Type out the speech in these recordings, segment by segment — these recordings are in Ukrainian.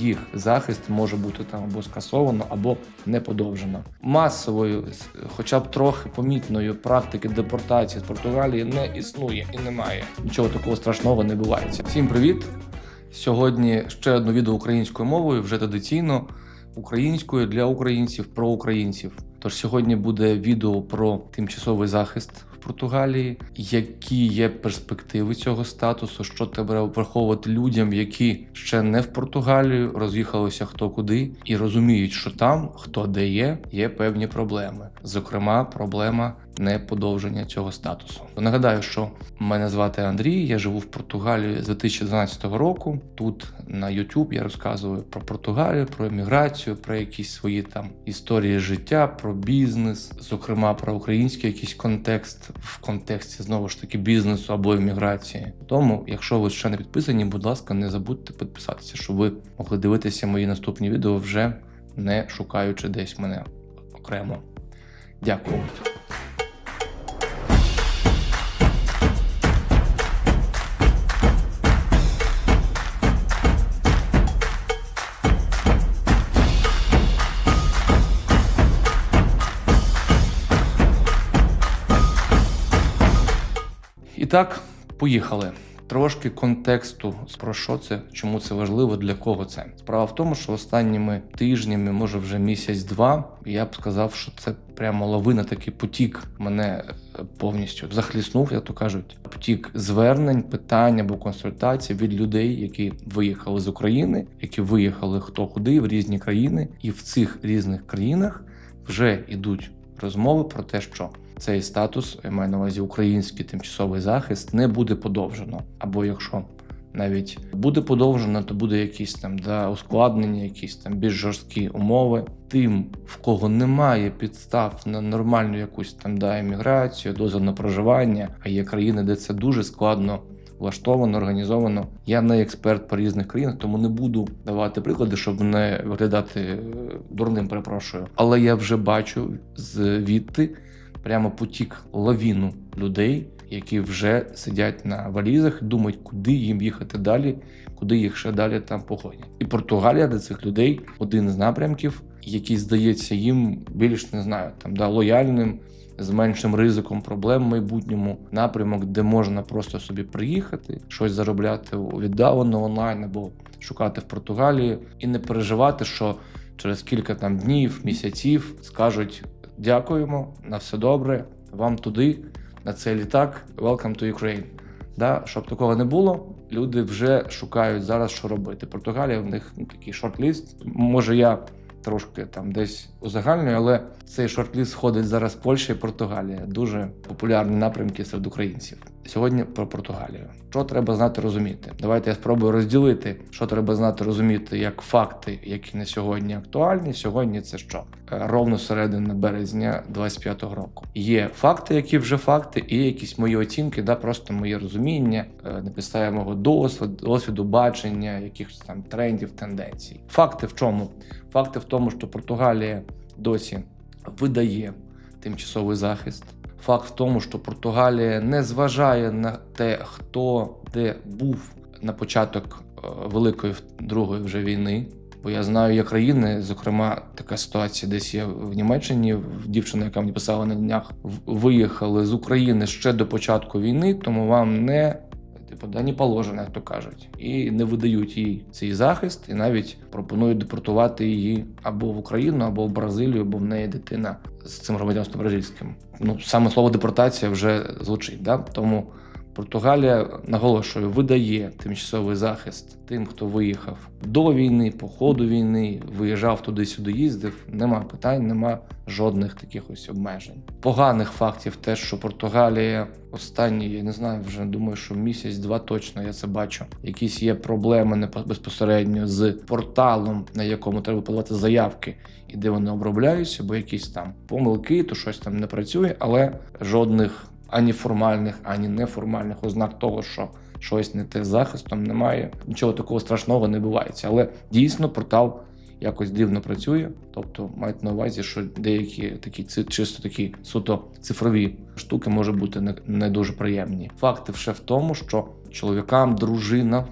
їх захист може бути там або скасовано, або не подовжено. Масовою, хоча б трохи помітною практики депортації з Португалії не існує і немає. Нічого такого страшного не відбувається. Всім привіт! Сьогодні ще одне відео українською мовою, вже традиційно українською для українців про українців. Тож сьогодні буде відео про тимчасовий захист Португалії, які є перспективи цього статусу, що треба враховувати людям, які ще не в Португалію, роз'їхалися хто куди, і розуміють, що там, хто де є, є певні проблеми. Зокрема, проблема неподовження цього статусу. Нагадаю, що мене звати Андрій, я живу в Португалії з 2012 року. Тут на YouTube я розказую про Португалію, про еміграцію, про якісь свої там історії життя, про бізнес, зокрема про український якийсь контекст в контексті знову ж таки бізнесу або еміграції. Тому, якщо ви ще не підписані, будь ласка, не забудьте підписатися, щоб ви могли дивитися мої наступні відео вже не шукаючи десь мене окремо. Дякую. Так, поїхали. Трошки контексту про що це, чому це важливо, для кого це. Справа в тому, що останніми тижнями, може вже місяць-два, я б сказав, що це прямо лавина, такий потік мене е, повністю захліснув, як то кажуть. Потік звернень, питань або консультацій від людей, які виїхали з України, які виїхали хто куди в різні країни, і в цих різних країнах вже йдуть розмови про те, що цей статус, я маю на увазі український тимчасовий захист, не буде подовжено. Або якщо навіть буде подовжено, то буде якісь там да, ускладнення, якісь там більш жорсткі умови. Тим, в кого немає підстав на нормальну якусь там да, еміграцію, дозвіл на проживання, а є країни, де це дуже складно влаштовано, організовано. Я не експерт по різних країнах, тому не буду давати приклади, щоб не виглядати е, дурним, перепрошую. Але я вже бачу звідти прямо потік лавіну людей, які вже сидять на валізах думають, куди їм їхати далі, куди їх ще далі там погонять. І Португалія для цих людей один з напрямків, який здається їм більш не знаю, там да лояльним. З меншим ризиком проблем в майбутньому напрямок, де можна просто собі приїхати, щось заробляти віддалено онлайн або шукати в Португалії, і не переживати, що через кілька там днів, місяців скажуть дякуємо, на все добре, вам туди, на цей літак. Welcome to Ukraine. Да, щоб такого не було, люди вже шукають зараз, що робити. Португалія в них ну, такий шорт-ліст. Може, я трошки там десь узагальнюю, але цей шорт-ліст входить зараз Польща і Португалія. Дуже популярні напрямки серед українців. Сьогодні про Португалію. Що треба знати розуміти? Давайте я спробую розділити, що треба знати розуміти як факти, які на сьогодні актуальні. Сьогодні це що? Е, Ровно середина березня 25-го року. Є факти, які вже факти, і якісь мої оцінки, да, просто моє розуміння, е, на підставі мого досвіду, досвіду бачення, якихось там трендів, тенденцій. Факти в чому? Факти в тому, що Португалія досі видає тимчасовий захист. Факт в тому, що Португалія не зважає на те, хто де був на початок е, великої другої вже війни. Бо я знаю, є країни, зокрема, така ситуація десь є в Німеччині. Дівчина, яка мені писала на днях, виїхали з України ще до початку війни, тому вам не да, не положено, як то кажуть, і не видають їй цей захист, і навіть пропонують депортувати її або в Україну, або в Бразилію, бо в неї дитина з цим громадянством бразильським. Ну саме слово депортація вже звучить. Да? Тому Португалія наголошую, видає тимчасовий захист тим, хто виїхав до війни, по ходу війни, виїжджав туди-сюди, їздив. Нема питань, нема жодних таких ось обмежень. Поганих фактів, те, що Португалія останні, я не знаю, вже думаю, що місяць-два точно я це бачу. Якісь є проблеми безпосередньо з порталом, на якому треба подавати заявки, і де вони обробляються, бо якісь там помилки, то щось там не працює, але жодних ані формальних, ані неформальних ознак того, що щось не те з захистом немає. Нічого такого страшного не бувається. Але дійсно портал якось дивно працює. Тобто мають на увазі, що деякі такі чисто такі суто цифрові штуки можуть бути не, не дуже приємні. Факти ще в тому, що чоловікам, дружина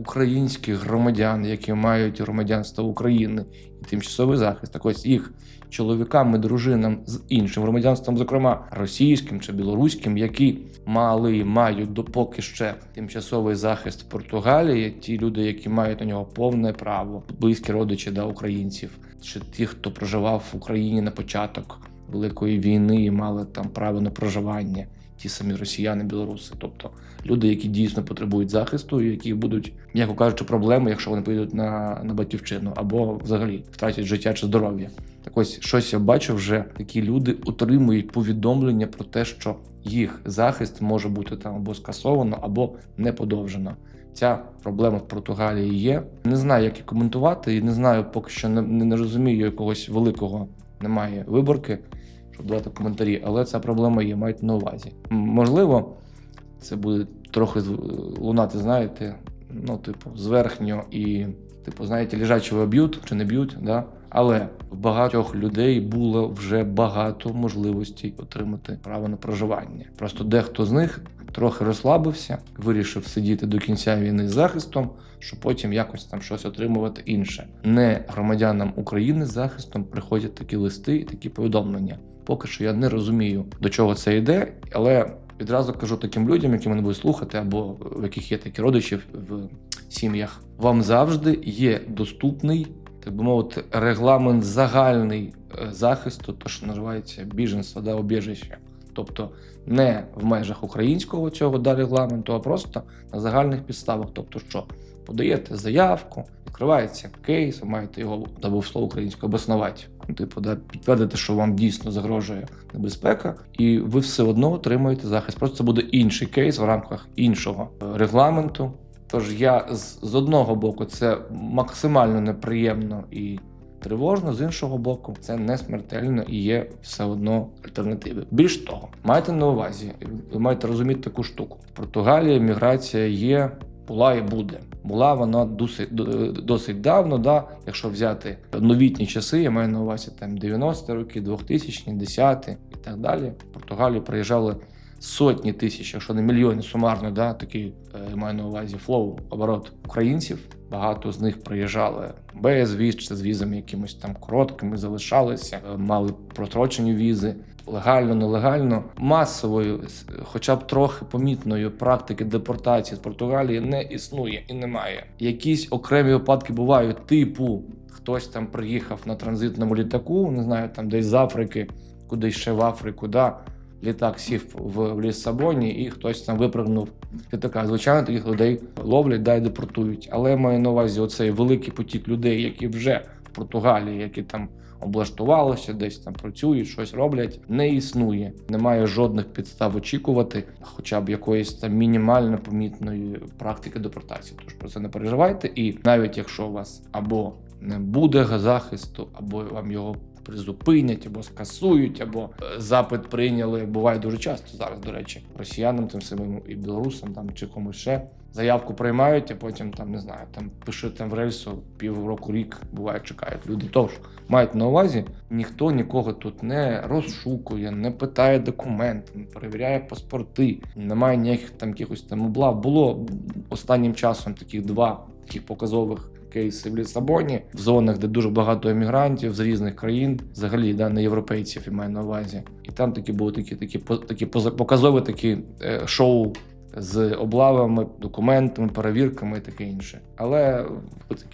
українських громадян, які мають громадянство України і тимчасовий захист. Так ось їх чоловікам і дружинам з іншим громадянством, зокрема російським чи білоруським, які мали і мають допоки ще тимчасовий захист Португалії, ті люди, які мають на нього повне право, близькі родичі да, українців, чи ті, хто проживав в Україні на початок Великої війни і мали там право на проживання, ті самі росіяни, білоруси, тобто люди, які дійсно потребують захисту, і які будуть, м'яко кажучи, проблеми, якщо вони поїдуть на, на батьківщину, або взагалі втратять життя чи здоров'я. Так ось щось я бачу вже такі люди отримують повідомлення про те, що їх захист може бути там або скасовано, або не подовжено. Ця проблема в Португалії є. Не знаю, як і коментувати, і не знаю, поки що не, не розумію якогось великого немає виборки, щоб давати коментарі, але ця проблема є, мають на увазі. Можливо, це буде трохи лунати, знаєте, ну, типу, зверхньо і, типу, знаєте, лежачого б'ють чи не б'ють, да? Але в багатьох людей було вже багато можливостей отримати право на проживання. Просто дехто з них трохи розслабився, вирішив сидіти до кінця війни з захистом, щоб потім якось там щось отримувати інше. Не громадянам України з захистом приходять такі листи і такі повідомлення. Поки що я не розумію, до чого це йде, але відразу кажу таким людям, які мене будуть слухати, або в яких є такі родичі в сім'ях. Вам завжди є доступний, так би мовити, регламент загальний е, захисту, то що називається біженство да обіжище. Тобто не в межах українського цього да, регламенту, а просто на загальних підставах. Тобто, що подаєте заявку, відкривається кейс, ви маєте його або в слово українською обоснувати. Ну, Типу, да, підтвердити, що вам дійсно загрожує небезпека, і ви все одно отримуєте захист. Просто це буде інший кейс в рамках іншого е, регламенту. Тож я з, з одного боку це максимально неприємно і тривожно, з іншого боку, це не смертельно і є все одно альтернативи. Більш того, майте на увазі, ви маєте розуміти таку штуку. В Португалії міграція є, була і буде. Була вона досить, досить давно, да? якщо взяти новітні часи, я маю на увазі там 90-ті роки, 2000-ті, 10-ті і так далі. В Португалію приїжджали сотні тисяч, якщо не мільйони сумарно, да, такий е, маю на увазі флоу, оборот українців. Багато з них приїжджали без віз чи з візами якимось там короткими, залишалися, е, мали прострочені візи. Легально, нелегально, масовою, хоча б трохи помітною практики депортації з Португалії не існує і немає. Якісь окремі випадки бувають, типу, хтось там приїхав на транзитному літаку, не знаю, там десь з Африки, кудись ще в Африку, да, літак сів в, в Ліссабоні і хтось там випрыгнув з літака. Звичайно, таких людей ловлять да й депортують. Але маю на увазі оцей великий потік людей, які вже в Португалії, які там облаштувалися, десь там працюють, щось роблять, не існує. Немає жодних підстав очікувати, хоча б якоїсь там мінімально помітної практики депортації. Тож про це не переживайте. І навіть якщо у вас або не буде захисту, або вам його призупинять, або скасують, або е, запит прийняли. Буває дуже часто зараз, до речі, росіянам, тим самим і білорусам там чи комусь ще. Заявку приймають, а потім там не знаю, там пишуть там в рельсу півроку, рік буває, чекають люди. Тож мають на увазі, ніхто нікого тут не розшукує, не питає документи, не перевіряє паспорти, немає ніяких там якихось там облав. Було останнім часом таких два таких показових кейси в Лісабоні, в зонах, де дуже багато емігрантів з різних країн, взагалі да, не європейців, я маю на увазі. І там такі були такі, такі, такі показові такі е, шоу з облавами, документами, перевірками і таке інше. Але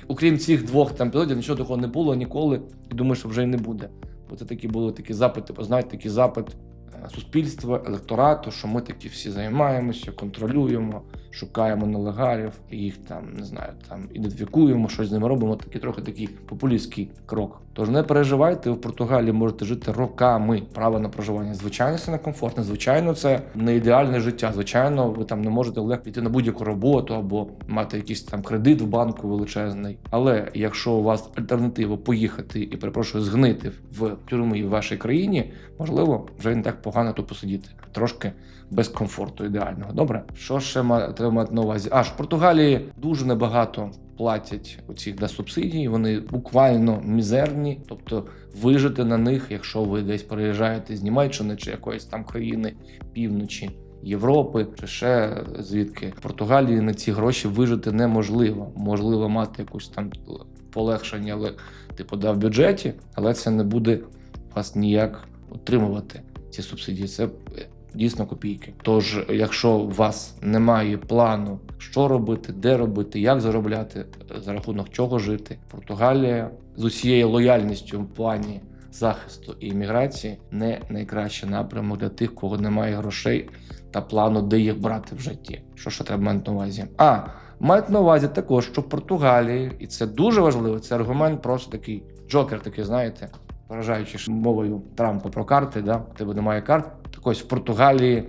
окрім цих двох там епізодів, нічого такого не було ніколи, і думаю, що вже й не буде. Бо це такі були такі запити, знаєте, такий запит е, суспільства, електорату, що ми такі всі займаємося, контролюємо, шукаємо нелегалів, їх там не знаю, там ідентифікуємо, щось з ними робимо. Такий трохи такий популістський крок. Тож не переживайте, в Португалії можете жити роками. Право на проживання. Звичайно, це не комфортно. Звичайно, це не ідеальне життя. Звичайно, ви там не можете легко піти на будь-яку роботу або мати якийсь там кредит в банку величезний. Але якщо у вас альтернатива поїхати і перепрошую згнити в тюрмі в вашій країні, можливо, вже не так погано тут посидіти. Трошки без комфорту ідеального. Добре, що ще треба мати на увазі? Аж в Португалії дуже небагато платять оці да, субсидії. Вони буквально мізерні, тобто вижити на них, якщо ви десь переїжджаєте з Німеччини чи якоїсь там країни півночі. Європи чи ще звідки в Португалії на ці гроші вижити неможливо. Можливо, мати якусь там полегшення, але типу да, в бюджеті, але це не буде вас ніяк утримувати ці субсидії. Це дійсно копійки. Тож, якщо у вас немає плану, що робити, де робити, як заробляти, е, за рахунок чого жити, Португалія з усією лояльністю в плані захисту і імміграції не найкращий напрямок для тих, кого немає грошей та плану, де їх брати в житті. Що ще треба мати на увазі? А мають на увазі також, що в Португалії, і це дуже важливо. Це аргумент, просто такий джокер, такий, знаєте, вражаючи мовою Трампа про карти. Да? У тебе немає карт. Так ось в Португалії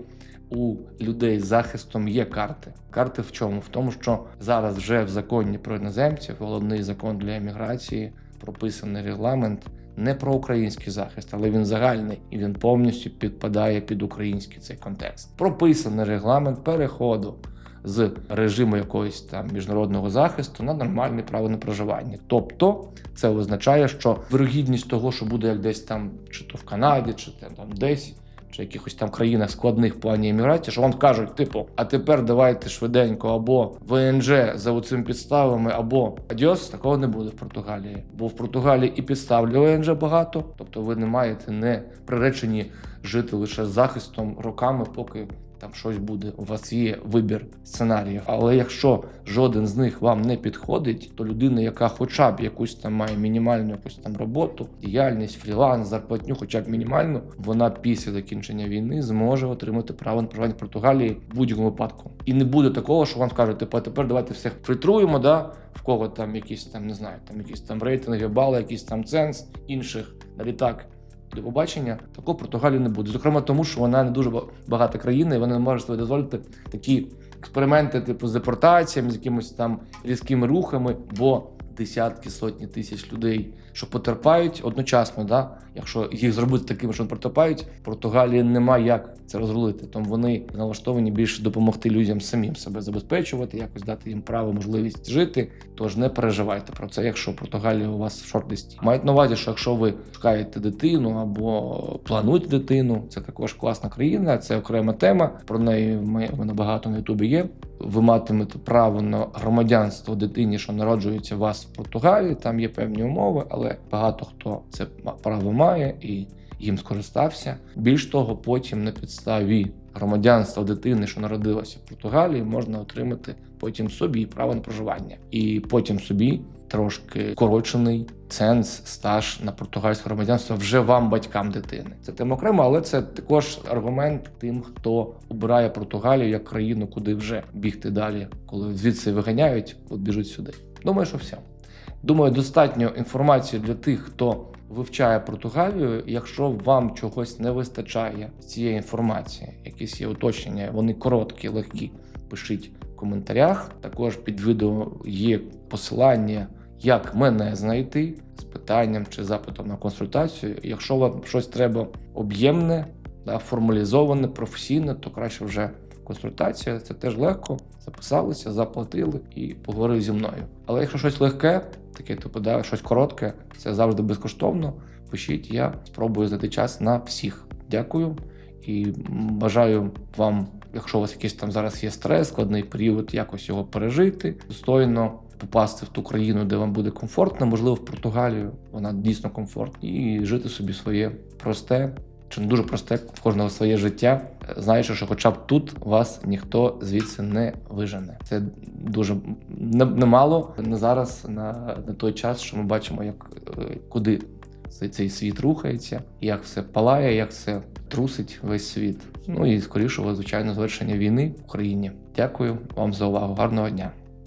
у людей з захистом є карти. Карти в чому? В тому, що зараз вже в законі про іноземців, головний закон для еміграції, прописаний регламент не про український захист, але він загальний і він повністю підпадає під український цей контекст. Прописаний регламент переходу з режиму якогось там міжнародного захисту на нормальне право на проживання. Тобто це означає, що вирогідність того, що буде як десь там, чи то в Канаді, чи там, десь. Чи якихось там країнах складних в плані еміграції, що вам кажуть, типу, а тепер давайте швиденько або ВНЖ за оцим підставами, або адіос, такого не буде в Португалії. Бо в Португалії і підстав для ВНЖ багато, тобто ви не маєте не приречені жити лише захистом роками, поки там щось буде. У вас є вибір сценаріїв. Але якщо жоден з них вам не підходить, то людина, яка хоча б якусь там має мінімальну якусь там роботу, діяльність, фріланс, зарплатню, хоча б мінімальну, вона після закінчення війни зможе отримати право на проживання в Португалії в будь-якому випадку. І не буде такого, що вам скажуть, типу, а тепер давайте всіх фільтруємо, да в кого там якісь там не знаю, там якісь там рейтинги, бали, якісь там ценз інших на літак до побачення, такого Португалії не буде. Зокрема, тому що вона не дуже багата країна, і вона не може собі дозволити такі експерименти, типу з депортаціями, з якимись там різкими рухами, бо десятки сотні тисяч людей, що потерпають одночасно, да? якщо їх зробити такими, що потерпають, Португалії немає як це розрулити. Тому вони налаштовані більше допомогти людям самим себе забезпечувати, якось дати їм право, можливість жити. Тож не переживайте про це, якщо Португалія у вас в шорт-листі. Мають на увазі, що якщо ви шукаєте дитину або плануєте дитину, це також класна країна, це окрема тема. Про неї ми вона багато на Ютубі є. Ви матимете право на громадянство дитині, що народжується у вас в Португалії. Там є певні умови, але багато хто це право має і їм скористався. Більш того, потім на підставі громадянства дитини, що народилася в Португалії, можна отримати потім собі право на проживання, і потім собі трошки корочений ценз, стаж на португальське громадянство вже вам, батькам дитини. Це тема окремо, але це також аргумент тим, хто обирає Португалію як країну, куди вже бігти далі, коли звідси виганяють, от біжуть сюди. Думаю, що все. Думаю, достатньо інформації для тих, хто вивчає Португалію. Якщо вам чогось не вистачає з цієї інформації, якісь є уточнення, вони короткі, легкі. Пишіть в коментарях. Також під відео є посилання, як мене знайти з питанням чи запитом на консультацію. Якщо вам щось треба об'ємне, да, формалізоване, професійне, то краще вже консультація. Це теж легко. Записалися, заплатили і поговорили зі мною. Але якщо щось легке, таке типу, да, щось коротке, це завжди безкоштовно. Пишіть, я спробую знайти час на всіх. Дякую і бажаю вам, якщо у вас якийсь там зараз є стрес, складний період, якось його пережити, достойно попасти в ту країну, де вам буде комфортно, можливо, в Португалію, вона дійсно комфортна, і жити собі своє просте. Чи не дуже просте в кожного своє життя, знаючи, що хоча б тут вас ніхто звідси не вижене. Це дуже немало не зараз, на, на той час, що ми бачимо, як е, куди цей, цей світ рухається, як все палає, як все трусить весь світ. Ну і скорішого, звичайно, завершення війни в Україні. Дякую вам за увагу. Гарного дня.